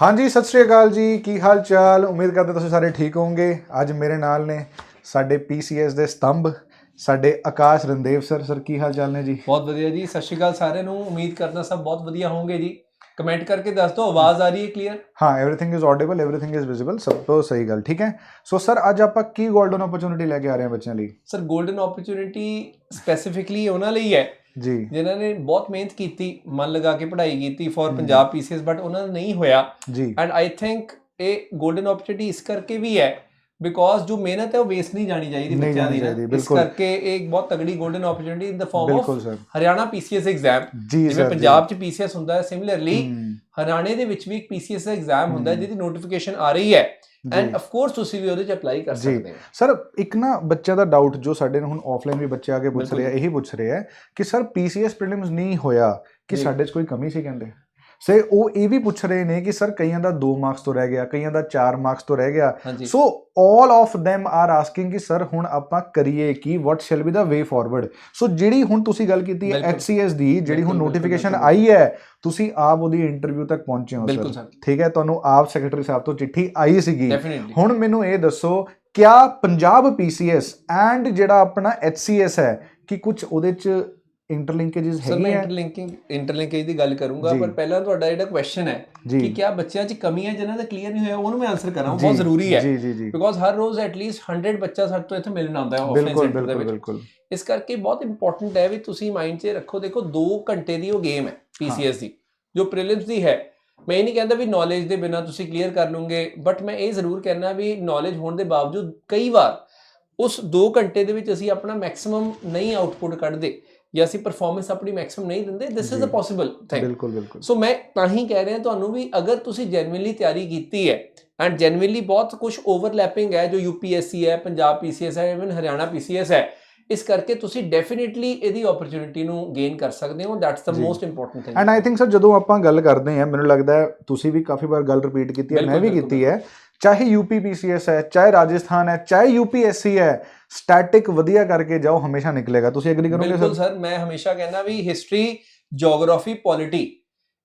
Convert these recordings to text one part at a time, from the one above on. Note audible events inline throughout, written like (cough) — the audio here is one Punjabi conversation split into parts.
ਹਾਂਜੀ ਸਤਿ ਸ਼੍ਰੀ ਅਕਾਲ ਜੀ। ਕੀ ਹਾਲ ਚਾਲ ਉਮੀਦ ਕਰਦੇ ਤੁਸੀਂ ਸਾਰੇ ਠੀਕ ਹੋਵੋਗੇ। ਅੱਜ ਮੇਰੇ ਨਾਲ ਨੇ ਸਾਡੇ ਪੀਸੀਐਸ ਦੇ ਸਤੰਭ ਸਾਡੇ ਆਕਾਸ਼ ਰੰਦੇਵ ਸਰ। ਸਰ ਕੀ ਹਾਲ ਚਾਲ ਨੇ ਜੀ? ਬਹੁਤ ਵਧੀਆ ਜੀ। ਸਤਿ ਸ਼੍ਰੀ ਅਕਾਲ ਸਾਰਿਆਂ ਨੂੰ। ਉਮੀਦ ਕਰਦਾ ਸਭ ਬਹੁਤ ਵਧੀਆ ਹੋਵੋਗੇ ਜੀ। ਕਮੈਂਟ ਕਰਕੇ ਦੱਸ ਦਿਓ ਆਵਾਜ਼ ਆ ਰਹੀ ਹੈ ਕਲੀਅਰ ਹਾਂ everything is audible everything is visible ਸਭ ਤੋਂ ਸਹੀ ਗੱਲ ਠੀਕ ਹੈ? ਸੋ ਸਰ ਅੱਜ ਆਪਾਂ ਕੀ ਗੋਲਡਨ ਓਪਰਚ्युनिटी ਲੈ ਕੇ ਆ ਰਹੇ ਹਾਂ ਬੱਚਿਆਂ ਲਈ? ਸਰ ਗੋਲਡਨ ਓਪਰਚ्युनिटी ਸਪੈਸੀਫਿਕਲੀ ਉਹਨਾਂ ਲਈ ਹੈ ਜੀ। ਜਿਨ੍ਹਾਂ ਨੇ ਬਹੁਤ ਮਿਹਨਤ ਕੀਤੀ ਮਨ ਲਗਾ ਕੇ ਪੜ੍ਹਾਈ ਕੀਤੀ ਫੋਰ ਪੰਜਾਬ ਪੀਸੀਐਸ ਬਟ ਉਹਨਾਂ ਦਾ ਨਹੀਂ ਹੋਇਆ। ਐਂਡ ਆਈ ਥਿੰਕ ਇਹ ਗੋਲਡਨ ਓਪਰਚ्युनिटी ਇਸ ਕਰਕੇ ਵੀ ਹੈ ਬਿਕੋਜ਼ ਜੋ ਮਿਹਨਤ ਹੈ ਉਹ ਵੇਸਟ ਨਹੀਂ ਜਾਣੀ ਚਾਹੀਦੀ ਬੱਚਿਆਂ ਦੀ ਇਸ ਕਰਕੇ ਇਹ ਇੱਕ ਬਹੁਤ ਤਗੜੀ golden opportunity in the form of Haryana PCS exam ਜਿਵੇਂ ਪੰਜਾਬ ਚ ਪੀਸੀਐਸ ਹੁੰਦਾ ਹੈ ਸਿਮਿਲਰਲੀ ਹਰਿਆਣੇ ਦੇ ਵਿੱਚ ਵੀ ਇੱਕ ਪੀਸੀਐਸ ਐਗਜ਼ਾਮ ਹੁੰਦਾ ਹੈ ਜਿਹਦੀ ਨੋਟੀਫਿਕੇਸ਼ਨ ਆ ਰਹੀ ਹੈ। ਐਂਡ ਆਫ ਕੋਰਸ ਤੁਸੀਂ ਵੀ ਉਹਦੇ ਚ ਅਪਲਾਈ ਕਰ ਸਕਦੇ ਹੋ। ਸਰ ਇੱਕ ਨਾ ਬੱਚਿਆਂ ਦਾ ਡਾਊਟ ਜੋ ਸਾਡੇ ਨੂੰ ਹੁਣ ਆਫਲਾਈਨ ਵੀ ਬੱਚੇ ਆ ਕੇ ਪੁੱਛ ਰਹੇ ਆ ਇਹੀ ਪੁੱਛ ਰਹੇ ਆ ਕਿ ਸਰ ਪੀਸੀਐਸ ਪ੍ਰੀਲਿਮਸ ਨਹੀਂ ਹੋਇਆ ਕਿ ਸਾਡੇ 'ਚ ਕੋਈ ਕਮੀ ਸੀ ਕਹਿੰਦੇ? ਸੇ ਉਹ ਇਹ ਵੀ ਪੁੱਛ ਰਹੇ ਨੇ ਕਿ ਸਰ ਕਈਆਂ ਦਾ 2 ਮਾਰਕਸ ਤੋਂ ਰਹਿ ਗਿਆ ਕਈਆਂ ਦਾ 4 ਮਾਰਕਸ ਤੋਂ ਰਹਿ ਗਿਆ। So all of them are asking ਕਿ ਸਰ ਹੁਣ ਆਪਾਂ ਕਰੀਏ ਕੀ what shall be the way forward? ਸੋ ਜਿਹੜੀ ਹੁਣ ਤੁਸੀਂ ਗੱਲ ਕੀਤੀ ਹੈ। HCS ਦੀ ਜਿਹੜੀ ਹੁਣ ਨੋਟੀਫਿਕੇਸ਼ਨ ਆਈ ਹੈ ਤੁਸੀਂ ਆਪ ਉਹਦੀ ਇੰਟਰਵਿਊ ਤੱਕ ਪਹੁੰਚੇ ਹੋ ਸਰ। ਠੀਕ ਹੈ ਤੁਹਾਨੂੰ ਆਪ ਸੈਕਟਰੀ ਸਾਹਿਬ ਤੋਂ ਚਿੱਠੀ ਆਈ ਸੀਗੀ। ਹੁਣ ਮੈਨੂੰ ਇਹ ਦੱਸੋ ਕਿਆ ਪੰਜਾਬ ਪੀਸੀਐਸ ਐਂਡ ਜਿਹੜਾ ਆਪਣਾ HCS ਹੈ ਕਿ ਕੁਝ ਉਹਦੇ ਚ ਇੰਟਰਲਿੰਕੇजेस ਸਰ ਮੈਂ ਹੈ ਇੰਟਰਲਿੰਕਿੰਗ ਇੰਟਰਲਿੰਕੇਜ ਦੀ ਗੱਲ ਕਰੂੰਗਾ। ਪਰ ਪਹਿਲਾਂ ਤੁਹਾਡਾ ਜਿਹੜਾ ਕੁਐਸਚਨ ਹੈ ਕਿ ਕਿਆ ਬੱਚਿਆਂ 'ਚ ਕਮੀ ਹੈ ਜਿਨ੍ਹਾਂ ਦਾ ਕਲੀਅਰ ਨਹੀਂ ਹੋਇਆ ਉਹਨੂੰ ਮੈਂ ਆਨਸਰ ਕਰਾਂ ਬਹੁਤ ਜ਼ਰੂਰੀ ਹੈ। ਬਿਕੋਜ਼ ਹਰ ਰੋਜ਼ ਐਟਲੀਸਟ 100 ਬੱਚਾ ਸਾਡੇ ਤੋਂ ਇੱਥੇ ਮਿਲਣ ਆਉਂਦਾ ਹੈ ਆਫਲਾਈਨ ਸੈਂਟਰ ਦੇ ਵਿੱਚ। ਬਿਲਕੁਲ। ਇਸ ਕਰਕੇ ਬਹੁਤ ਇੰਪੋਰਟੈਂਟ ਹੈ ਵੀ ਤੁਸੀਂ ਮਾਈਂਡ 'ਚ ਰੱਖੋ ਦੇਖੋ 2 ਘੰਟੇ ਦੀ ਉਹ ਗੇਮ ਹੈ ਪੀਸੀਐਸ ਦੀ ਜੋ ਪ੍ਰੀਲਿਮਸ ਦੀ ਹੈ। ਮੈਂ ਇਹ ਨਹੀਂ ਕਹਿੰਦਾ ਵੀ ਨੌਲੇਜ ਦੇ ਬਿਨਾ ਤੁਸੀਂ ਕਲੀਅਰ ਕਰ ਲਓਗੇ ਬਟ ਮੈਂ ਇਹ ਜ਼ਰੂਰ ਕਹਿਣਾ ਵੀ ਨੌਲੇਜ ਹੋਣ ਦੇ ਬਾਵਜੂਦ ਕਈ ਵਾਰ ਉਸ 2 ਘੰਟੇ ਦੇ ਵਿੱਚ ਅਸੀਂ ਆਪਣਾ ਮੈਕਸਿਮਮ ਨਹੀਂ ਆਊਟਪੁੱਟ ਕੱਢਦੇ। ਜਾਂ ਅਸੀਂ ਪਰਫਾਰਮੈਂਸ ਆਪਣੀ ਮੈਕਸਿਮਮ ਨਹੀਂ ਦਿੰਦੇ this is a possible thing ਬਿਲਕੁਲ ਬਿਲਕੁਲ। ਸੋ ਮੈਂ ਤਾਂ ਹੀ ਕਹਿ ਰਿਹਾ ਤੁਹਾਨੂੰ ਵੀ ਅਗਰ ਤੁਸੀਂ ਜੈਨੂਇਨਲੀ ਤਿਆਰੀ ਕੀਤੀ ਹੈ ਐਂਡ ਜੈਨੂਇਨਲੀ ਬਹੁਤ ਕੁਝ ਓਵਰਲੈਪਿੰਗ ਹੈ ਜੋ ਯੂਪੀਐਸਸੀ ਹੈ ਪੰਜਾਬ ਪੀਸੀਐਸ ਹੈ ਇਵਨ ਹਰਿਆਣਾ ਪੀਸੀਐਸ ਹੈ ਇਸ ਕਰਕੇ ਤੁਸੀਂ ਡੈਫੀਨਿਟਲੀ ਇਹਦੀ ਓਪਰਚ्युनिटी ਨੂੰ ਗੇਨ ਕਰ ਸਕਦੇ ਹੋ that's the most important thing and I think sir ਜਦੋਂ ਆਪਾਂ ਗੱਲ ਕਰਦੇ ਹਾਂ ਮੈਨੂੰ ਲੱਗਦਾ ਤੁਸੀਂ ਵੀ ਕਾਫੀ ਵਾਰ ਗੱਲ ਰਿਪੀਟ ਕੀਤੀ ਹੈ ਮੈਂ ਵੀ ਕੀਤੀ ਹੈ ਚਾਹੇ ਯੂਪੀਪੀਸੀਐਸ ਹੈ ਚਾਹੇ ਰਾਜਸਥਾਨ ਹੈ ਚਾਹੇ ਯੂਪੀਐਸਸੀ ਹੈ ਸਟੈਟਿਕ ਵਧੀਆ ਕਰਕੇ ਜਾਓ ਹਮੇਸ਼ਾ ਨਿਕਲੇਗਾ ਤੁਸੀਂ ਐਗਰੀ ਕਰੋਗੇ ਸਰ ਬਿਲਕੁਲ ਸਰ ਮੈਂ ਹਮੇਸ਼ਾ ਕਹਿੰਦਾ ਵੀ ਹਿਸਟਰੀ ਜੀਓਗ੍ਰਾਫੀ ਪੋਲਿਟੀ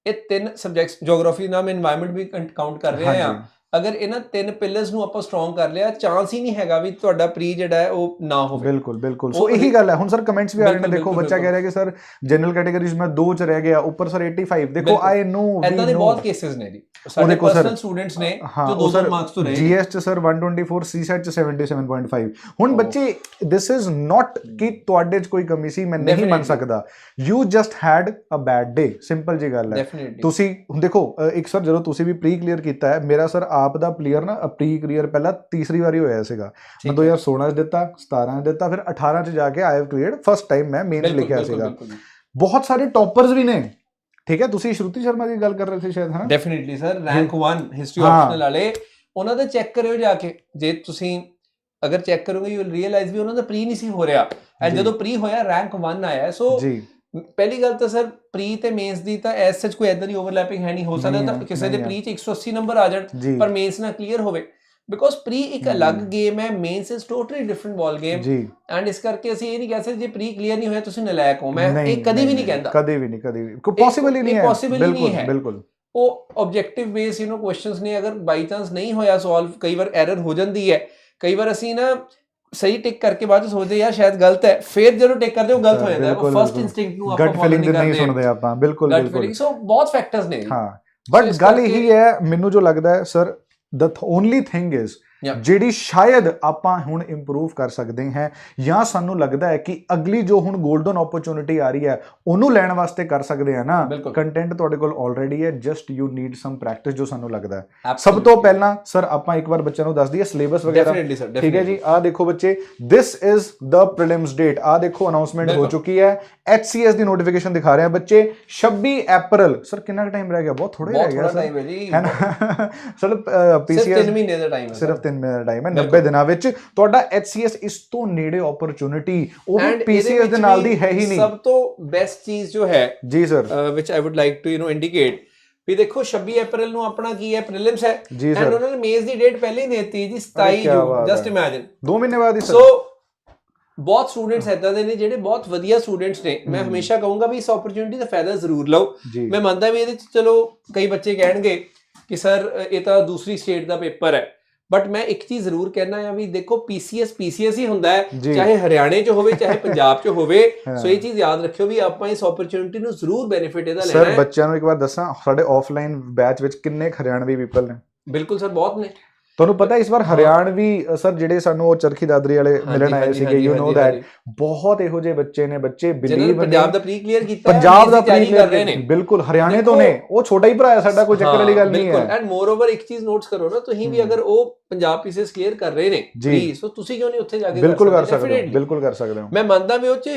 ਇਹ ਤਿੰਨ ਸਬਜੈਕਟਸ ਜੀਓਗ੍ਰਾਫੀ ਨਾਲ ਮੈਂ এনवायरमेंट ਵੀ ਕਾਊਂਟ ਕਰ ਰਿਹਾ ਆ ਅਗਰ ਇਹਨਾਂ ਤਿੰਨ ਪਿਲਰਸ ਨੂੰ ਆਪਾਂ ਸਟਰੋਂਗ ਕਰ ਲਿਆ ਚਾਂਸ ਹੀ ਨਹੀਂ ਹੈਗਾ ਵੀ ਤੁਹਾਡਾ ਪ੍ਰੀ ਜਿਹੜਾ ਹੈ ਉਹ ਨਾ ਹੋਵੇ। ਬਿਲਕੁਲ ਬਿਲਕੁਲ। ਸੋ ਇਹੀ ਗੱਲ ਹੈ। ਹੁਣ ਸਰ ਕਮੈਂਟਸ ਵੀ ਆ ਰਹੇ ਨੇ। ਦੇਖੋ ਬੱਚਾ ਕਹਿ ਰਿਹਾ ਕਿ ਸਰ ਜਨਰਲ ਕੈਟਾਗਰੀਜ਼ ਮੈਂ 2 ਚ ਰਹਿ ਗਿਆ ਉੱਪਰ ਸਰ 85 ਦੇਖੋ। ਆਈ ਨੋ ਐਦਾਂ ਦੇ ਬਹੁਤ ਕੇਸਿਸ ਨੇ ਜੀ। ਸਾਡੇ ਪਰਸਨਲ ਸਟੂਡੈਂਟਸ ਨੇ ਜੋ ਉਹ 200 ਸਰ ਮਾਰਕਸ ਤੋਂ ਰਹੇ ਜੀਐਸ ਚ ਸਰ 124 ਸੀਸੈਟ ਚ 77.5 ਹੁਣ. ਬੱਚੇ ਦਿਸ ਇਜ਼ ਨਾਟ ਕਿ ਤੁਹਾਡੇ ਚ ਕੋਈ ਕਮੀ ਸੀ ਮੈਂ ਨਹੀਂ ਮੰਨ. ਸਕਦਾ। You just had a bad day simple ਜੀ ਗੱਲ ਹੈ। ਤੁਸੀਂ ਹੁਣ ਦੇਖੋ ਇੱਕ ਸਰ ਜਦੋਂ ਤੁਸੀਂ ਵੀ ਪ੍ਰੀ ਕਲੀਅਰ ਕੀਤਾ ਹੈ ਮੇਰਾ ਸਰ ਆਪ ਦਾ ਕਲੀਅਰ ਨਾ ਪ੍ਰੀ ਕਲੀਅਰ ਪਹਿਲਾਂ ਤੀਸਰੀ ਵਾਰੀ ਹੋਇਆ ਸੀਗਾ। ਮੈਂ 2016 ਚ ਦਿੱਤਾ 17 ਚ ਦਿੱਤਾ ਫਿਰ 18 ਚ ਜਾ ਕੇ I have cleared first time ਮੈਂ ਮੇਨਸ ਲਿਖਿਆ ਸੀਗਾ। ਬਹੁਤ ਸਾਰੇ ਟੌਪਰਸ ਵੀ ਨੇ। ਠੀਕ ਹੈ ਤੁਸੀਂ ਸ਼ਰੂਤੀ ਸ਼ਰਮਾ ਦੀ ਗੱਲ ਕਰ ਰਹੇ ਸੀ ਸ਼ਾਇਦ ਹਨਾ? ਡੈਫੀਨਿਟਲੀ ਸਰ ਰੈਂਕ 1 ਹਿਸਟਰੀ ਹਾਂ। ਆਪਸ਼ਨਲ ਵਾਲੇ। ਉਹਨਾਂ ਦਾ ਚੈੱਕ ਕਰਿਓ ਜਾ ਕੇ। ਜੇ ਤੁਸੀਂ ਅਗਰ ਚੈੱਕ ਕਰੋਗੇ ਯੂ ਵਿਲ ਰੀਅਲਾਈਜ਼ ਵੀ ਉਹਨਾਂ ਦਾ ਪ੍ਰੀ ਨਹੀਂ ਸੀ ਹੋ ਰਿਹਾ। ਐਂਡ। ਜਦੋਂ ਪ੍ਰੀ ਹੋਇਆ ਰੈਂਕ 1 ਆਇਆ। ਸੋ ਜੀ। ਪਹਿਲੀ ਗੱਲ ਤਾਂ ਸਰ ਪ੍ਰੀ ਤੇ ਮੇਨਸ ਦੀ ਤਾਂ ਐਸ ਸੱਚ ਕੋਈ ਐਦਾਂ ਦੀ ਓਵਰਲੈਪਿੰਗ ਹੈ ਨਹੀਂ ਹੋ ਸਕਦਾ ਤਾਂ ਕਿਸੇ ਦੇ। ਪ੍ਰੀ ਚ 180 ਨੰਬਰ ਆ ਜਾਣ ਪਰ ਮੇਨਸ ਨਾ ਕਲੀਅਰ ਹੋਵੇ। ਬਿਕੋਜ਼ ਪ੍ਰੀ ਇੱਕ। ਅਲੱਗ ਗੇਮ ਹੈ mains is totally different ball game and ਇਸ ਕਰਕੇ ਅਸੀਂ ਇਹ ਨਹੀਂ ਕਹਿ ਸਕਦੇ ਜੇ ਪ੍ਰੀ ਕਲੀਅਰ ਨਹੀਂ ਹੋਇਆ ਤੁਸੀਂ ਨਲਾਇਕ ਹੋ। ਮੈਂ ਇਹ ਕਦੀ ਵੀ ਨਹੀਂ ਕਹਿੰਦਾ। ਕਦੇ ਵੀ ਨਹੀਂ ਕਦੇ ਵੀ। ਕੋਈ ਪੋਸੀਬਲ ਹੀ। ਨਹੀਂ ਬਿਲਕੁਲ ਹੈ। ਬਿਲਕੁਲ। ਉਹ objective base you know questions ਨੇ ਅਗਰ ਬਾਈ ਚਾਂਸ ਨਹੀਂ ਹੋਇਆ ਸੋਲਵ ਕਈ ਵਾਰ ਐਰਰ ਹੋ ਜਾਂਦੀ ਹੈ। ਕਈ ਵਾਰ ਅਸੀਂ ਨਾ ਸਹੀ ਟਿਕ ਕਰਕੇ ਬਾਅਦ ਚ ਸੋਚਦੇ ਯਾਰ ਸ਼ਾਇਦ ਗਲਤ ਹੈ। ਫਿਰ ਜਦੋਂ ਟਿਕ ਕਰਦੇ ਉਹ ਗਲਤ ਹੋ ਜਾਂਦਾ ਹੈ। ਫਰਸਟ। ਇਨਸਟਿੰਕਟ ਨੂੰ ਆਪਾਂ ਗਟ ਫੀਲਿੰਗ ਨਹੀਂ ਸੁਣਦੇ ਆਪਾਂ। ਬਿਲਕੁਲ ਬਿਲਕੁਲ। ਸੋ ਬਹੁਤ ਫੈਕਟਰਸ ਨੇ। ਹਾਂ। ਬਟ ਗੱਲ ਇਹੀ ਹੈ ਮੈਨੂੰ ਜੋ ਲੱਗਦਾ ਹੈ sir the only thing is. ਜਿਹੜੀ ਸ਼ਾਇਦ ਆਪਾਂ ਹੁਣ ਇੰਪਰੂਵ ਕਰ ਸਕਦੇ ਹਾਂ ਜਾਂ ਸਾਨੂੰ ਲੱਗਦਾ ਹੈ ਕਿ ਅਗਲੀ ਜੋ ਹੁਣ 골ਡਨ ਓਪਰਚ्युनिटी ਆ ਰਹੀ ਹੈ ਉਹਨੂੰ ਲੈਣ ਵਾਸਤੇ ਕਰ ਸਕਦੇ ਆ ਨਾ ਕੰਟੈਂਟ ਤੁਹਾਡੇ ਕੋਲ ਆਲਰੇਡੀ ਹੈ just you need some practice ਜੋ ਸਾਨੂੰ ਲੱਗਦਾ ਹੈ। ਸਭ ਤੋਂ ਪਹਿਲਾਂ ਸਰ ਆਪਾਂ ਇੱਕ ਵਾਰ ਬੱਚਿਆਂ ਨੂੰ ਦੱਸ ਦਈਏ ਸਿਲੇਬਸ ਵਗੈਰਾ। ਠੀਕ ਹੈ ਜੀ? ਆ ਦੇਖੋ ਬੱਚੇ this is the prelims date ਆ ਦੇਖੋ ਅਨਾਉਂਸਮੈਂਟ ਹੋ ਚੁੱਕੀ ਹੈ। HCS ਦੀ ਨੋਟੀਫਿਕੇਸ਼ਨ ਦਿਖਾ ਰਹੇ ਆ ਬੱਚੇ 26 ਅਪ੍ਰੈਲ ਸਰ ਕਿੰਨਾ ਟਾਈਮ ਰਹਿ ਗਿਆ? ਬਹੁਤ ਥੋੜਾ ਰਹਿ ਗਿਆ ਸਰ ਟਾਈਮ ਹੈ ਜੀ। ਹੈ ਨਾ? ਸਰ ਪੀਸੀਐਸ ਸਿਰਫ 3 ਮਹੀਨੇ ਦਾ ਟਾਈਮ ਹੈ ਸਿਰਫ 3 ਮਹੀਨੇ ਦਾ ਟਾਈਮ ਹੈ। 90 ਦਿਨਾਂ ਵਿੱਚ ਤੁਹਾਡਾ HCS ਇਸ ਤੋਂ ਨੇੜੇ ਓਪਰਚ्युनिटी ਉਹ ਵੀ ਪੀਸੀਐਸ ਦੇ ਨਾਲ ਦੀ ਹੈ ਹੀ ਨਹੀਂ। ਸਭ ਤੋਂ ਬੈਸਟ ਚੀਜ਼ ਜੋ ਹੈ ਜੀ sir which I would like to you know indicate ਵੀ ਦੇਖੋ 26 ਅਪ੍ਰੈਲ ਨੂੰ ਆਪਣਾ ਕੀ ਹੈ? ਪ੍ਰੀਲਿਮਸ ਹੈ। ਐਂਡ ਉਹਨਾਂ ਨੇ ਮੇਜ਼ ਦੀ ਡੇਟ ਪਹਿਲੇ ਹੀ ਦੇ ਦਿੱਤੀ ਜੀ 27 ਜੂਨ। ਜਸਟ ਇਮੇਜਿਨ 2 ਮਹੀਨੇ ਬਾਅਦ ਹੀ ਸਰ ਸੋ ਬਹੁਤ ਸਟੂਡੈਂਟਸ ਐਦਾਂ ਦੇ ਨੇ ਜਿਹੜੇ ਬਹੁਤ ਵਧੀਆ ਸਟੂਡੈਂਟਸ ਨੇ। ਮੈਂ ਹਮੇਸ਼ਾ ਕਹੂੰਗਾ ਵੀ ਇਸ ਓਪਰਚ्युनिटी ਦਾ ਫਾਇਦਾ ਜ਼ਰੂਰ ਲਓ। ਮੈਂ ਮੰਨਦਾ ਵੀ ਇਹਦੇ ਚ ਚਲੋ ਕਈ ਬੱਚੇ ਕਹਿਣਗੇ ਕਿ ਸਰ ਇਹ ਤਾਂ ਦੂਸਰੀ ਸਟੇਟ ਦਾ ਪੇਪਰ ਹੈ। ਬਟ ਮੈਂ ਇੱਕ ਚੀਜ਼ ਜ਼ਰੂਰ ਕਹਿਣਾ ਆ ਵੀ ਦੇਖੋ ਪੀਸੀਐਸ ਪੀਸੀਐਸ ਹੀ ਹੁੰਦਾ ਹੈ। ਚਾਹੇ ਹਰਿਆਣੇ 'ਚ ਹੋਵੇ ਚਾਹੇ ਪੰਜਾਬ 'ਚ ਹੋਵੇ। ਸੋ ਇਹ ਚੀਜ਼ ਯਾਦ ਰੱਖਿਓ ਵੀ ਆਪਾਂ ਇਸ ਓਪਰਚ्युनिटी ਨੂੰ ਜ਼ਰੂਰ ਬੈਨੀਫਿਟ ਇਹਦਾ ਲੈਣਾ ਹੈ। ਸਰ ਬੱਚਿਆਂ ਨੂੰ ਇੱਕ ਵਾਰ ਦੱਸਾਂ ਸਾਡੇ ਆਫਲਾਈਨ ਬੈਚ ਵਿੱਚ ਕਿੰਨੇ ਹਰਿਆਣਵੀ ਪੀਪਲ ਨੇ? ਬਿਲਕੁਲ ਸਰ ਬਹੁਤ ਨੇ। ਤੁਹਾਨੂੰ ਪਤਾ ਇਸ ਵਾਰ ਹਰਿਆਣਵੀ ਸਰ ਜਿਹੜੇ ਸਾਨੂੰ ਉਹ ਚਰਖੀ ਦਾਦਰੀ ਵਾਲੇ ਮਿਲਣ ਆਏ ਸੀਗੇ ਯੂ ਹਾਂਜੀ, ਦੈਟ। ਬਹੁਤ ਇਹੋ ਜਿਹੇ ਬੱਚੇ ਨੇ ਬੱਚੇ ਬਿਲੀਵ ਪੰਜਾਬ ਦਾ ਪ੍ਰੀ ਕਲੀਅਰ ਕੀਤਾ ਪੰਜਾਬ ਦਾ ਪ੍ਰੀ ਕਰ ਰਹੇ ਨੇ ਬਿਲਕੁਲ ਹਰਿਆਣੇ ਤੋਂ ਨੇ ਉਹ ਛੋਟਾ ਹੀ ਭਰਾ ਹੈ ਸਾਡਾ ਕੋਈ ਚੱਕਰ ਵਾਲੀ ਗੱਲ ਨਹੀਂ ਹੈ ਐਂਡ ਮੋਰ ਓਵਰ ਇੱਕ ਚੀਜ਼ ਨੋਟਸ ਕਰੋ ਨਾ ਤੁਸੀਂ ਵੀ। ਅਗਰ ਉਹ ਪੰਜਾਬ ਪੀਸੀਐਸ ਕਲੀਅਰ ਕਰ ਰਹੇ ਨੇ ਜੀ। ਸੋ ਤੁਸੀਂ ਕਿਉਂ ਨਹੀਂ ਉੱਥੇ ਜਾ ਕੇ ਬਿਲਕੁਲ ਕਰ ਸਕਦੇ ਹੋ. ਬਿਲਕੁਲ ਕਰ ਸਕਦੇ ਹੋ ਮੈਂ ਮੰਨਦਾ ਵੀ ਉਹ ਚ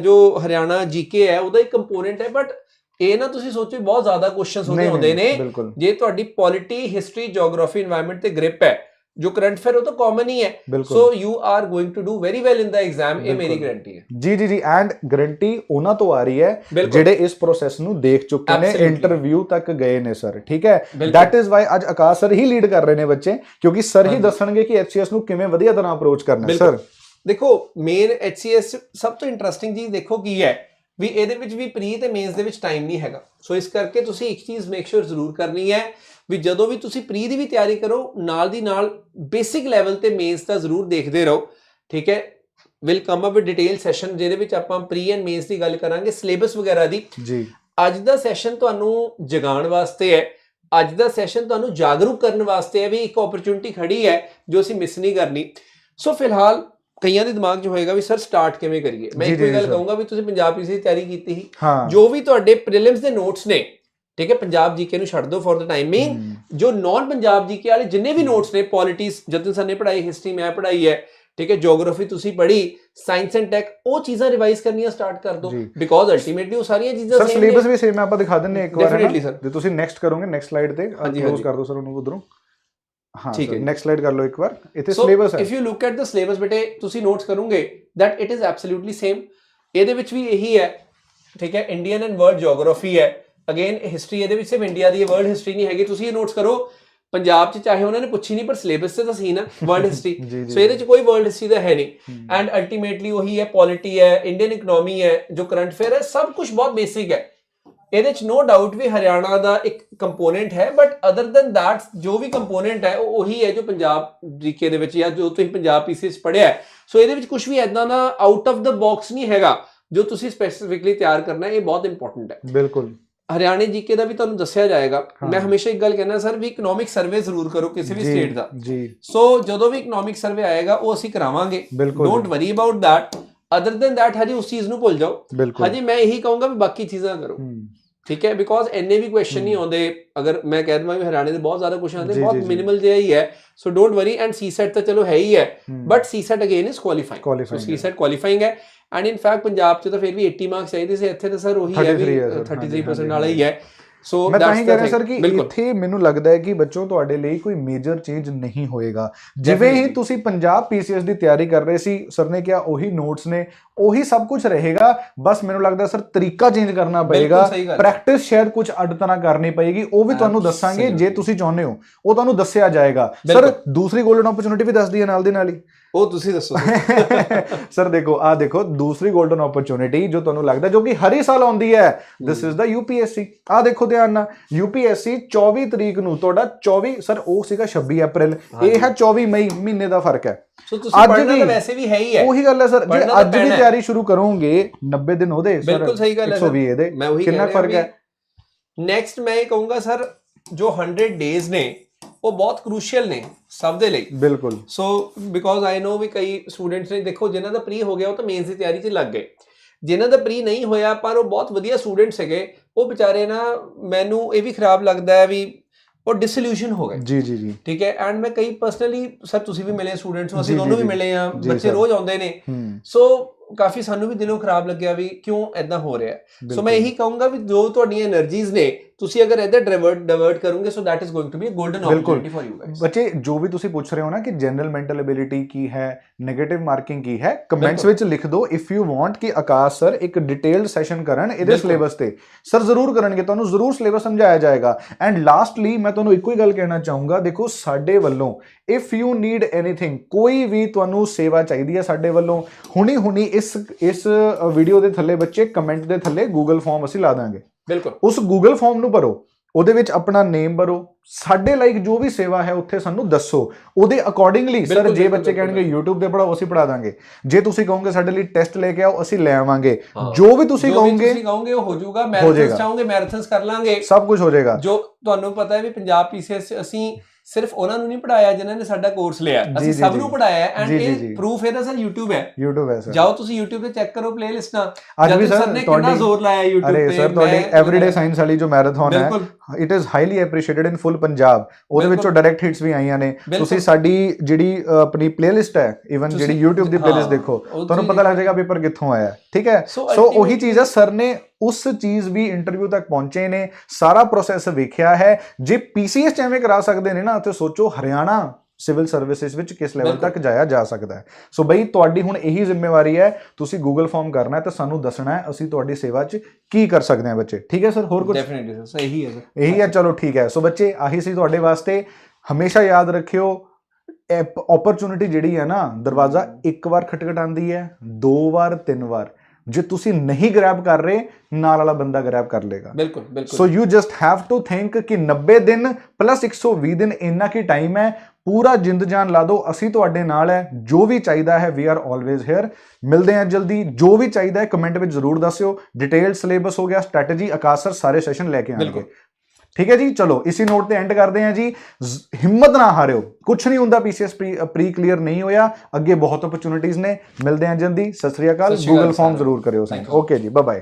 ਜੋ ਹਰਿਆਣਾ ਜੀਕੇ ਹੈ ਉਹਦਾ ਇੱਕ ਕੰਪੋਨੈਂਟ ਹੈ ਬਟ ਇਹ ਨਾ ਤੁਸੀਂ ਸੋਚੋ ਬਹੁਤ ਜ਼ਿਆਦਾ ਕੁਐਸਚਨਸ ਹੁੰਦੇ ਹੁੰਦੇ ਨੇ। ਜੇ ਤੁਹਾਡੀ ਪੋਲਿਟੀ ਹਿਸਟਰੀ ਜੀਓਗ੍ਰਾਫੀ এনवायरमेंट ਤੇ ਗ੍ਰਿਪ ਹੈ ਜੋ ਕਰੰਟ ਫੇਅਰ ਉਹ ਤਾਂ ਕਾਮਨ ਹੀ ਹੈ। So you are going to do very well in the exam ਇਹ ਮੇਰੀ ਗਾਰੰਟੀ ਹੈ। ਜੀ ਜੀ ਜੀ ਐਂਡ ਗਾਰੰਟੀ ਉਹਨਾਂ ਤੋਂ ਆ ਰਹੀ ਹੈ ਜਿਹੜੇ ਇਸ ਪ੍ਰੋਸੈਸ ਨੂੰ ਦੇਖ ਚੁੱਕੇ ਨੇ ਇੰਟਰਵਿਊ ਤੱਕ ਗਏ ਨੇ ਸਰ ਠੀਕ ਹੈ? ਥੈਟ ਇਜ਼ ਵਾਈ ਅੱਜ ਆਕਾਸ਼ ਸਰ ਹੀ ਲੀਡ ਕਰ ਰਹੇ ਨੇ ਬੱਚੇ ਕਿਉਂਕਿ ਸਰ ਹੀ ਦੱਸਣਗੇ ਕਿ ਐਚਸੀਐਸ ਨੂੰ ਕਿਵੇਂ ਵਧੀਆ ਤਰ੍ਹਾਂ ਅਪਰੋਚ ਕਰਨਾ ਸਰ ਦੇਖੋ ਮੇਨ ਐਚਸੀਐਸ ਸਭ ਤੋਂ ਇੰਟਰਸਟਿੰਗ ਚੀਜ਼ ਦੇਖੋ ਕੀ ਹੈ ਵੀ ਇਹਦੇ ਵਿੱਚ ਵੀ ਪ੍ਰੀ ਤੇ ਮੇਨਸ ਦੇ ਵਿੱਚ ਟਾਈਮ ਨਹੀਂ ਹੈਗਾ। ਸੋ ਇਸ ਕਰਕੇ ਤੁਸੀਂ ਇੱਕ ਚੀਜ਼ ਮੇਕ ਸ਼ੋਰ ਜ਼ਰੂਰ ਕਰਨੀ ਹੈ ਵੀ ਜਦੋਂ ਵੀ ਤੁਸੀਂ ਪ੍ਰੀ ਦੀ ਵੀ ਤਿਆਰੀ ਕਰੋ ਨਾਲ ਦੀ ਨਾਲ ਬੇਸਿਕ ਲੈਵਲ ਤੇ ਮੇਨਸ ਦਾ ਜ਼ਰੂਰ ਦੇਖਦੇ ਰਹੋ ਠੀਕ ਹੈ? Will come up with detail session ਜਿਹਦੇ ਵਿੱਚ ਆਪਾਂ ਪ੍ਰੀ ਐਂਡ ਮੇਨਸ ਦੀ ਗੱਲ ਕਰਾਂਗੇ ਸਿਲੇਬਸ ਵਗੈਰਾ ਦੀ। ਜੀ। ਅੱਜ ਦਾ ਸੈਸ਼ਨ ਤੁਹਾਨੂੰ ਜਗਾਉਣ ਵਾਸਤੇ ਹੈ। ਅੱਜ ਦਾ ਸੈਸ਼ਨ ਤੁਹਾਨੂੰ ਜਾਗਰੂਕ ਕਰਨ ਵਾਸਤੇ ਹੈ ਵੀ ਇੱਕ ਓਪਰਚ्युनिटी ਖੜੀ ਹੈ ਜੋ ਅਸੀਂ ਮਿਸ ਨਹੀਂ ਕਰਨੀ। ਸੋ ਫਿਲਹਾਲ ਕਈਆਂ ਦੇ ਦਿਮਾਗ 'ਚ ਹੋਏਗਾ ਵੀ ਸਰ ਸਟਾਰਟ ਕਿਵੇਂ ਕਰੀਏ ਮੈਂ ਇੱਕੋ ਗੱਲ ਸਰ। ਕਹੂੰਗਾ ਵੀ ਤੁਸੀਂ ਪੰਜਾਬ ਪੀਸੀ ਦੀ ਤਿਆਰੀ ਕੀਤੀ ਸੀ ਜੋ ਵੀ ਤੁਹਾਡੇ ਪ੍ਰੀਲਿਮਸ ਦੇ ਨੋਟਸ ਨੇ ਠੀਕ ਹੈ ਪੰਜਾਬ ਜੀਕੇ ਨੂੰ ਛੱਡ ਦਿਓ ਫॉर द ਟਾਈਮਿੰਗ ਜੋ ਨਾਨ ਪੰਜਾਬ ਜੀਕੇ ਵਾਲੇ ਜਿੰਨੇ ਵੀ ਨੋਟਸ ਨੇ ਪੋਲਿਟਿਕਸ ਜਤਨ ਸਰ ਨੇ ਪੜ੍ਹਾਈ ਹਿਸਟਰੀ ਮੈਂ ਪੜ੍ਹਾਈ ਹੈ ਠੀਕ ਹੈ ਜੀਓਗ੍ਰਾਫੀ ਤੁਸੀਂ ਪੜ੍ਹੀ ਸਾਇੰਸ ਐਂਡ ਟੈਕ ਉਹ ਚੀਜ਼ਾਂ ਰਿਵਾਈਜ਼ ਕਰਨੀਆਂ ਸਟਾਰਟ ਕਰ ਦਿਓ। ਬਿਕੋਜ਼ ਅਲਟੀਮੇਟਲੀ ਉਹ ਸਾਰੀਆਂ ਚੀਜ਼ਾਂ ਸਰ same ਸਿਲੇਬਸ ਨੇ। ਵੀ ਸੇਮ ਹੈ ਆਪਾਂ ਦਿਖਾ ਦਿੰਨੇ ਇੱਕ ਵਾਰ ਹੈ ਨਾ. ਜੇ ਤੁਸੀਂ ਨੈਕਸਟ ਕਰੋਗੇ ਨੈਕਸਟ ਸਲਾਈਡ ਤੇ ਕਲੋਜ਼। ਕਰ ਦਿਓ ਸਰ ਉਹਨੂੰ ਉਧਰੋਂ ਹਾਂ ਠੀਕ ਹੈ। ਨੈਕਸਟ ਸਲਾਈਡ ਕਰ ਲਓ ਇੱਕ ਵਾਰ। ਇੱਥੇ ਸਿਲੇਬਸ ਹੈ। If you look at the syllabus ਬੇਟੇ ਤੁਸੀਂ ਨੋਟਸ ਕਰੋਗੇ that it is absolutely same ਇਹਦੇ ਵਿੱਚ ਵੀ ਇਹੀ ਹੈ ਠੀਕ ਹੈ ਇੰਡੀਅਨ ਐਂਡ ਵਰਲਡ ਜੀਓਗ੍ਰਾਫੀ ਹੈ। ਅਗੇਨ ਹਿਸਟਰੀ ਇਹਦੇ ਵਿੱਚ ਸਿਰਫ ਇੰਡੀਆ ਦੀ ਵਰਲਡ ਹਿਸਟਰੀ ਨਹੀਂ ਹੈਗੀ। ਤੁਸੀਂ ਇਹ ਨੋਟਸ ਕਰੋ ਪੰਜਾਬ 'ਚ ਚਾਹੇ ਉਹਨਾਂ ਨੇ ਪੁੱਛੀ ਨਹੀਂ ਪਰ ਸਿਲੇਬਸ ਤੇ ਤਾਂ ਸੀ ਨਾ ਵਰਲਡ ਹਿਸਟਰੀ ਸੋ ਇਹਦੇ 'ਚ ਕੋਈ ਵਰਲਡ ਹਿਸਟਰੀ ਦਾ ਹੈ ਨਹੀਂ। ਐਂਡ ਅਲਟੀਮੇਟਲੀ ਉਹੀ ਹੈ ਪੋਲਿਟੀ ਹੈ ਇੰਡੀਅਨ ਇਕਨੋਮੀ ਹੈ ਜੋ ਕਰੰਟ ਅਫੇਅਰ ਹੈ ਸਭ ਕੁਝ ਬਹੁਤ ਬੇਸਿਕ ਹੈ। ਇਹਦੇ 'ਚ ਨੋ ਡਾਊਟ ਵੀ ਹਰਿਆਣਾ ਦਾ ਇੱਕ ਕੰਪੋਨੈਂਟ ਹੈ ਬਟ ਅਦਰ ਦੈਨ that ਜੋ ਵੀ ਕੰਪੋਨੈਂਟ ਹੈ ਉਹ ਉਹੀ ਹੈ ਜੋ ਪੰਜਾਬ ਜੀਕੇ ਦੇ ਵਿੱਚ ਜਾਂ ਜੋ ਤੁਸੀਂ ਪੰਜਾਬ ਪੀਸੀਐਸ ਪੜ੍ਹਿਆ ਹੈ। ਸੋ ਇਹਦੇ ਵਿੱਚ ਕੁਝ ਵੀ ਐਦਾਂ ਦਾ ਆਊਟ ਆਫ ਦਾ ਬਾਕਸ ਨਹੀਂ ਹੈਗਾ ਜੋ ਤੁਸੀਂ ਸਪੈਸੀਫਿਕਲੀ ਤਿਆਰ ਕਰਨਾ ਹੈ ਇਹ ਬਹੁਤ ਇੰਪੋਰਟੈਂਟ ਹੈ। ਬਿਲਕੁਲ। ਹਰਿਆਣੇ ਜੀਕੇ ਦਾ ਵੀ ਤੁਹਾਨੂੰ ਦੱਸਿਆ ਜਾਏਗਾ। ਮੈਂ ਹਮੇਸ਼ਾ ਇੱਕ ਗੱਲ ਕਹਿੰਦਾ ਸਰ ਵੀ ਇਕਨੋਮਿਕ ਸਰਵੇ ਜ਼ਰੂਰ ਕਰੋ ਕਿਸੇ ਵੀ ਸਟੇਟ ਦਾ। ਜੀ। ਸੋ ਜਦੋਂ ਵੀ ਇਕਨੋਮਿਕ ਸਰਵੇ ਆਏਗਾ ਉਹ ਅਸੀਂ ਕਰਾਵਾਂਗੇ। Don't worry about that other than that ਹਜੇ ਉਸ ਚੀਜ਼ ਨੂੰ ਭੁੱਲ ਜਾਓ। ਹਜੇ ਮੈਂ ਇਹੀ ਕਹੂੰਗਾ ਵੀ ਬਾਕੀ ਚੀਜ਼ਾਂ ਕਰੋ। ਠੀਕ ਹੈ? ਬਿਕੋਜ਼ ਇੰਨੇ ਵੀ ਕੁਐਸਚਨ ਨਹੀਂ। ਆਉਂਦੇ। ਅਗਰ ਮੈਂ ਕਹਿ ਦਵਾਂ ਵੀ ਹਰਿਆਣੇ ਦੇ ਬਹੁਤ ਜ਼ਿਆਦਾ ਕੁਐਸਚਨ ਆਉਂਦੇ ਬਹੁਤ। ਮਿਨੀਮਲ ਜਿਹਾ ਹੀ ਹੈ। ਸੋ ਡੋਂਟ ਵਰੀ ਐਂਡ ਸੀਸੈਟ ਤਾਂ ਚਲੋ ਹੈ ਹੀ ਹੈ। But CSAT again is qualifying so. CSAT qualifying ਹੈ। ਐਂਡ ਇਨ ਫੈਕਟ ਪੰਜਾਬ 'ਚ ਤਾਂ ਫਿਰ ਵੀ 80 ਮਾਰਕਸ ਚਾਹੀਦੇ ਸੀ। ਇੱਥੇ ਤਾਂ ਸਰ ਉਹੀ ਹੈ ਵੀ 33 ਹੈ sir, 33% ਹਾਂਜੀ, ਵਾਲਾ ਹੀ ਹੈ। ਸੋ ਮੈਂ ਤਾਂ ਹੀ ਕਹਿ ਰਿਹਾ ਸਰ ਕਿ ਇੱਥੇ ਮੈਨੂੰ ਲੱਗਦਾ ਹੈ ਕਿ ਬੱਚੋ ਤੁਹਾਡੇ ਲਈ ਕੋਈ ਮੇਜਰ ਚੇਂਜ ਨਹੀਂ ਹੋਏਗਾ। ਜਿਵੇਂ ਹੀ ਤੁਸੀਂ ਪੰਜਾਬ ਪੀਸੀਐਸ ਦੀ ਤਿਆਰੀ ਕਰ ਰਹੇ ਸੀ ਸਰ ਨੇ ਕਿਹਾ ਉਹੀ ਨੋਟਸ ਨੇ ਉਹੀ ਸਭ ਕੁਝ ਰਹੇਗਾ। ਬਸ ਮੈਨੂੰ ਲੱਗਦਾ ਸਰ ਤਰੀਕਾ ਚੇਂਜ ਕਰਨਾ ਪਏਗਾ। ਪ੍ਰੈਕਟਿਸ ਸ਼ਾਇਦ ਕੁਝ ਅੱਡ ਤਰ੍ਹਾਂ ਕਰਨੀ ਪਏਗੀ। ਉਹ ਵੀ ਤੁਹਾਨੂੰ ਦੱਸਾਂਗੇ ਜੇ ਤੁਸੀਂ ਚਾਹੁੰਦੇ ਹੋ। ਉਹ ਤੁਹਾਨੂੰ ਦੱਸਿਆ ਜਾਏਗਾ। ਸਰ ਦੂਸਰੀ ਗੋਲਡਨ ਓਪਰਚ्युनिटी ਵੀ ਦੱਸਦੀ ਹੈ ਨਾਲ ਦੇ ਨਾਲ ਹੀ। ਉਹ ਤੁਸੀਂ ਦੱਸੋ ਸਰ। (laughs) ਦੇਖੋ ਆ ਦੇਖੋ ਦੂਸਰੀ 골ਡਨ ਓਪਰਚ्युनिटी ਜੋ ਤੁਹਾਨੂੰ ਲੱਗਦਾ ਜੋ ਕਿ ਹਰ ਸਾਲ ਆਉਂਦੀ ਹੈ। ਦਿਸ ਇਜ਼ ਦਾ ਯੂਪੀਐਸਸੀ ਆ ਦੇਖੋ ਧਿਆਨ ਨਾਲ ਯੂਪੀਐਸਸੀ 24 ਤਰੀਕ ਨੂੰ ਤੁਹਾਡਾ 24 ਸਰ ਉਹ ਸੀਗਾ 26 ਅਪ੍ਰੈਲ ਇਹ ਹੈ 24 ਮਈ ਮਹੀਨੇ ਦਾ ਫ਼ਰਕ ਹੈ। ਸੋ ਤੁਸੀਂ ਪੜ੍ਹਨਾ ਤਾਂ ਵੈਸੇ ਵੀ ਹੈ ਹੀ ਹੈ। ਉਹੀ ਗੱਲ ਹੈ ਸਰ ਜੇ ਅੱਜ ਦੀ ਤਿਆਰੀ ਸ਼ੁਰੂ ਕਰੋਗੇ 90 ਦਿਨ ਉਹਦੇ ਸਰ ਬਿਲਕੁਲ ਸਹੀ ਗੱਲ ਹੈ 120 ਇਹਦੇ। ਕਿੰਨਾ ਫ਼ਰਕ ਹੈ? ਨੈਕਸਟ ਮੈਂ ਇਹ ਕਹੂੰਗਾ ਸਰ ਜੋ 100 ਡੇਜ਼ ਨੇ ਉਹ ਬਹੁਤ ਕ੍ਰੂਸ਼ੀਅਲ ਨੇ ਸਭ ਦੇ ਲਈ। ਬਿਲਕੁਲ। ਸੋ ਬਿਕੋਜ਼ ਆਈ نو ਵੀ ਕਈ ਸਟੂਡੈਂਟਸ ਨੇ ਦੇਖੋ ਜਿਨ੍ਹਾਂ ਦਾ ਪ੍ਰੀ ਹੋ ਗਿਆ ਉਹ ਤਾਂ ਮੇਨਸ ਦੀ ਤਿਆਰੀ 'ਚ ਲੱਗ ਗਏ। ਜਿਨ੍ਹਾਂ ਦਾ ਪ੍ਰੀ ਨਹੀਂ ਹੋਇਆ ਪਰ ਉਹ ਬਹੁਤ ਵਧੀਆ ਸਟੂਡੈਂਟਸ ਹੈਗੇ ਉਹ ਵਿਚਾਰੇ ਨਾ ਮੈਨੂੰ ਇਹ ਵੀ ਖਰਾਬ ਲੱਗਦਾ ਹੈ ਵੀ ਉਹ ਡਿਸੋਲੂਸ਼ਨ ਹੋ ਗਏ। ਜੀ ਜੀ ਜੀ। ਠੀਕ ਹੈ? ਐਂਡ ਮੈਂ ਕਈ ਪਰਸਨਲੀ ਸਰ ਤੁਸੀਂ ਵੀ ਮਿਲੇ ਸਟੂਡੈਂਟਸ ਨੂੰ ਅਸੀਂ ਦੋਨੋਂ ਵੀ ਮਿਲੇ ਆ ਬੱਚੇ ਰੋਜ਼ ਆਉਂਦੇ ਨੇ। ਸੋ ਕਾਫੀ ਸਾਨੂੰ ਵੀ ਦਿਲੋਂ ਖਰਾਬ ਲੱਗਿਆ ਵੀ ਕਿਉਂ ਐਦਾਂ ਹੋ ਰਿਹਾ ਸੋ ਮੈਂ ਇਹੀ ਕਹੂੰਗਾ ਵੀ ਜੋ ਤੁਹਾਡੀਆਂ એનર્ਜੀਜ਼ ਨੇ ਤੁਸੀਂ ਅਗਰ ਇਹਦਾ ਡਾਇਵਰਟ ਡਾਇਵਰਟ ਕਰੋਗੇ ਸੋ that is going to be a golden ਬਿਲਕੁਲ। opportunity for you guys ਬੱਚੇ ਜੋ ਵੀ ਤੁਸੀਂ ਪੁੱਛ ਰਹੇ ਹੋ ਨਾ ਕਿ ਜਨਰਲ ਮੈਂਟਲ ਐਬਿਲਿਟੀ ਕੀ ਹੈ 네ਗੇਟਿਵ ਮਾਰਕਿੰਗ ਕੀ ਹੈ ਕਮੈਂਟਸ। ਵਿੱਚ ਲਿਖ ਦਿਓ ਇਫ ਯੂ ਵਾਂਟ ਕਿ ਆਕਾਸ਼ ਸਰ ਇੱਕ ਡਿਟੇਲਡ ਸੈਸ਼ਨ ਕਰਨ ਇਹਦੇ। ਸਿਲੇਬਸ ਤੇ ਸਰ ਜ਼ਰੂਰ ਕਰਨਗੇ ਤੁਹਾਨੂੰ ਜ਼ਰੂਰ ਸਿਲੇਬਸ ਸਮਝਾਇਆ ਜਾਏਗਾ ਐਂਡ ਲਾਸਟਲੀ ਮੈਂ ਤੁਹਾਨੂੰ ਇੱਕੋ ਹੀ ਗੱਲ ਕਹਿਣਾ ਚਾਹੂੰਗਾ ਦੇਖੋ ਸਾਡੇ ਵੱਲੋਂ ਇਫ ਯੂ ਨੀਡ ਐਨੀਥਿੰਗ ਕੋਈ ਵੀ ਤੁਹਾਨੂੰ ਸੇਵਾ ਚਾਹੀਦੀ ਹੈ ਸਾਡੇ ਵੱਲੋਂ ਹੁਣੀ ਹੁਣੀ ਇਸ ਇਸ ਵੀਡੀਓ ਦੇ ਥੱਲੇ ਬੱਚੇ ਕਮੈਂਟ ਦੇ ਥੱਲੇ ਗੂਗਲ ਫਾਰਮ ਅਸੀਂ ਲਾ ਦਾਂਗੇ ਬਿਲਕੁਲ। ਉਸ ਗੂਗਲ ਫਾਰਮ ਨੂੰ ਭਰੋ ਉਹਦੇ ਵਿੱਚ ਆਪਣਾ ਨੇਮ ਭਰੋ ਸਾਡੇ ਲਾਈਕ ਜੋ ਵੀ ਸੇਵਾ ਹੈ ਉੱਥੇ ਸਾਨੂੰ ਦੱਸੋ। ਉਹਦੇ ਅਕੋਰਡਿੰਗਲੀ ਸਰ ਜੇ ਬੱਚੇ। ਕਹਿਣਗੇ YouTube ਤੇ ਪੜਾਓ ਅਸੀਂ ਪੜਾ ਦਾਂਗੇ। ਜੇ ਤੁਸੀਂ ਕਹੋਗੇ ਸਾਡੇ ਲਈ ਟੈਸਟ ਲੈ ਕੇ ਆਓ ਅਸੀਂ ਲੈ ਆਵਾਂਗੇ। ਜੋ ਵੀ ਤੁਸੀਂ ਕਹੋਗੇ ਤੁਸੀਂ ਕਹੋਗੇ ਉਹ ਹੋ ਜਾਊਗਾ। ਮੈਰਾਥਨਸ। ਚਾਹੋਗੇ ਮੈਰਾਥਨਸ ਕਰ ਲਾਂਗੇ। ਸਭ ਕੁਝ ਹੋ ਜਾਏਗਾ। ਜੋ ਤੁਹਾਨੂੰ ਪਤਾ ਹੈ ਵੀ ਪੰਜਾਬ ਪੀਸੀਐਸ ਅਸੀਂ ਸਿਰਫ ਉਹਨਾਂ ਨੂੰ ਨਹੀਂ ਪੜਾਇਆ ਜਿਨ੍ਹਾਂ ਨੇ ਸਾਡਾ ਕੋਰਸ ਲਿਆ। ਅਸੀਂ ਸਭ। ਨੂੰ ਪੜਾਇਆ ਐਂਡ। ਇਹ ਪ੍ਰੂਫ ਇਹਦਾ ਸਰ YouTube ਹੈ। YouTube ਹੈ ਸਰ ਜਾਓ ਤੁਸੀਂ YouTube ਤੇ ਚੈੱਕ ਕਰੋ ਪਲੇਲਿਸਟਾਂ ਅੱਜ ਵੀ ਸਰ ਨੇ ਕਿੰਨਾ ਜ਼ੋਰ ਲਾਇਆ YouTube ਅਰੇ ਤੇ ਸਰ ਤੁਹਾਡੀ ਐਵਰੀਡੇ ਸਾਇੰਸ ਵਾਲੀ ਜੋ ਮੈਰਾਥਨ ਹੈ it is highly appreciated in full Punjab ਉਹਦੇ। ਵਿੱਚੋਂ ਡਾਇਰੈਕਟ ਹਿੱਟਸ ਵੀ ਆਈਆਂ ਨੇ। ਤੁਸੀਂ ਸਾਡੀ ਜਿਹੜੀ ਆਪਣੀ ਪਲੇਲਿਸਟ ਹੈ ਇਵਨ ਜਿਹੜੀ YouTube ਦੀ ਪਲੇਲਿਸਟ ਦੇਖੋ ਤੁਹਾਨੂੰ ਪਤਾ ਲੱਗ ਜਾਏਗਾ ਪੇਪਰ ਕਿੱਥੋਂ ਆਇਆ ਠੀਕ ਹੈ? ਸੋ ਉਹੀ ਚੀਜ਼ ਹੈ ਸਰ ਨੇ ਉਸ ਚੀਜ਼ ਵੀ ਇੰਟਰਵਿਊ ਤੱਕ ਪਹੁੰਚੇ ਨੇ ਸਾਰਾ ਪ੍ਰੋਸੈਸ ਵੇਖਿਆ ਹੈ। ਜੇ ਪੀਸੀਐਸ ਐਵੇਂ ਕਰਾ ਸਕਦੇ ਨੇ ਨਾ ਤੇ ਸੋਚੋ ਹਰਿਆਣਾ ਸਿਵਲ ਸਰਵਿਸਿਜ਼ ਵਿੱਚ ਕਿਸ ਲੈਵਲ। ਤੱਕ ਜਾਇਆ ਜਾ ਸਕਦਾ ਹੈ। ਸੋ ਬਈ ਤੁਹਾਡੀ ਹੁਣ ਇਹੀ ਜ਼ਿੰਮੇਵਾਰੀ ਹੈ ਤੁਸੀਂ ਗੂਗਲ ਫਾਰਮ ਕਰਨਾ ਹੈ ਤੇ ਸਾਨੂੰ ਦੱਸਣਾ ਹੈ ਅਸੀਂ ਤੁਹਾਡੀ ਸੇਵਾ 'ਚ ਕੀ ਕਰ ਸਕਦੇ ਹਾਂ ਬੱਚੇ। ਠੀਕ ਹੈ ਸਰ ਹੋਰ ਕੁਝ ਡੈਫੀਨਿਟਲੀ ਸਰ ਸਹੀ ਹੈ ਸਰ। ਇਹੀ ਹੈ ਚਲੋ ਠੀਕ ਹੈ। ਸੋ ਬੱਚੇ ਆਹੀ ਸੀ ਤੁਹਾਡੇ ਵਾਸਤੇ। ਹਮੇਸ਼ਾ ਯਾਦ ਰੱਖਿਓ ਓਪਰਚੁਨਿਟੀ ਜਿਹੜੀ ਹੈ ਨਾ ਦਰਵਾਜ਼ਾ ਇੱਕ ਵਾਰ ਖਟਖਟਾਉਂਦੀ ਹੈ ਦੋ ਵਾਰ ਤਿੰਨ ਵਾਰ। ਜੇ ਤੁਸੀਂ ਨਹੀਂ ਗ੍ਰੈਬ ਕਰ ਰਹੇ ਨਾਲ ਵਾਲਾ ਬੰਦਾ ਗ੍ਰੈਬ ਕਰ ਲੇਗਾ। ਬਿਲਕੁਲ ਬਿਲਕੁਲ। So you just have to think ਕਿ 90 ਦਿਨ ਪਲੱਸ 120 ਦਿਨ ਇੰਨਾ ਕੀ ਟਾਈਮ ਹੈ ਪੂਰਾ ਜਿੰਦ ਜਾਨ ਲਾ ਦਿਓ ਅਸੀਂ ਤੁਹਾਡੇ ਨਾਲ ਹੈ ਜੋ ਵੀ ਚਾਹੀਦਾ ਹੈ ਵੀ ਆਰ ਆਲਵੇਜ਼ ਹੇਅਰ ਮਿਲਦੇ ਹਾਂ ਜਲਦੀ ਜੋ ਵੀ ਚਾਹੀਦਾ ਹੈ ਕਮੈਂਟ ਵਿੱਚ ਜ਼ਰੂਰ ਦੱਸਿਓ। ਡਿਟੇਲਡ ਸਿਲੇਬਸ ਹੋ ਗਿਆ ਸਟ੍ਰੈਟਜੀ ਆਕਾਸ਼ ਸਰ ਸੈਸ਼ਨ ਲੈ ਕੇ ਆਣਗੇ। ਠੀਕ ਹੈ ਜੀ ਚਲੋ ਇਸੀ ਨੋਟ ਤੇ ਐਂਡ ਕਰਦੇ ਹਾਂ ਜੀ। ਹਿੰਮਤ ਨਾ ਹਾਰਿਓ। ਕੁਝ ਨਹੀਂ ਹੁੰਦਾ ਪੀਸੀਐਸ ਪ੍ਰੀ ਕਲੀਅਰ ਨਹੀਂ ਹੋਇਆ। ਅੱਗੇ ਬਹੁਤ ਓਪਰਚੁਨਿਟੀਆਂ ਨੇ। ਮਿਲਦੇ ਹਾਂ ਜਲਦੀ। ਸਤਿ ਸ੍ਰੀ ਅਕਾਲ। Google form. ਜ਼ਰੂਰ ਕਰਿਓ. ਓਕੇ ਜੀ ਬਾਏ ਬਾਏ